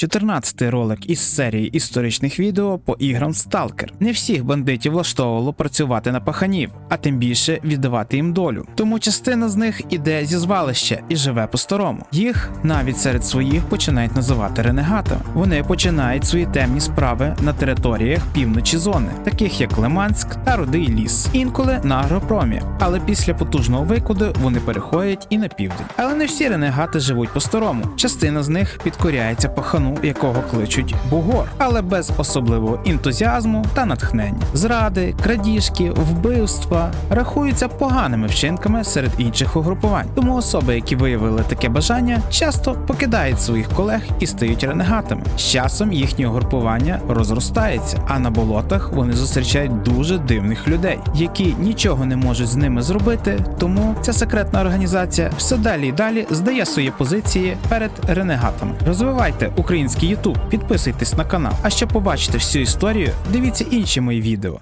14 ролик із серії історичних відео по іграм Stalker. Не всіх бандитів влаштовувало працювати на паханів, а тим більше віддавати їм долю. Тому частина з них іде зі звалища і живе по-старому. Їх навіть серед своїх починають називати ренегатами. Вони починають свої темні справи на територіях півночі зони, таких як Лиманськ та Рудий ліс, інколи на агропромі. Але після потужного викиду вони переходять і на південь. Але не всі ренегати живуть по-старому. Частина з них підкоряється пахану, якого кличуть Бугор, але без особливого ентузіазму та натхнення. Зради, крадіжки, вбивства рахуються поганими вчинками серед інших угрупувань. Тому особи, які виявили таке бажання, часто покидають своїх колег і стають ренегатами. З часом їхнє угрупування розростається, а на болотах вони зустрічають дуже дивних людей, які нічого не можуть з ними зробити. Тому ця секретна організація все далі і далі здає свої позиції перед ренегатами. Розвивайте український YouTube, підписуйтесь на канал. А щоб побачити всю історію, дивіться інші мої відео.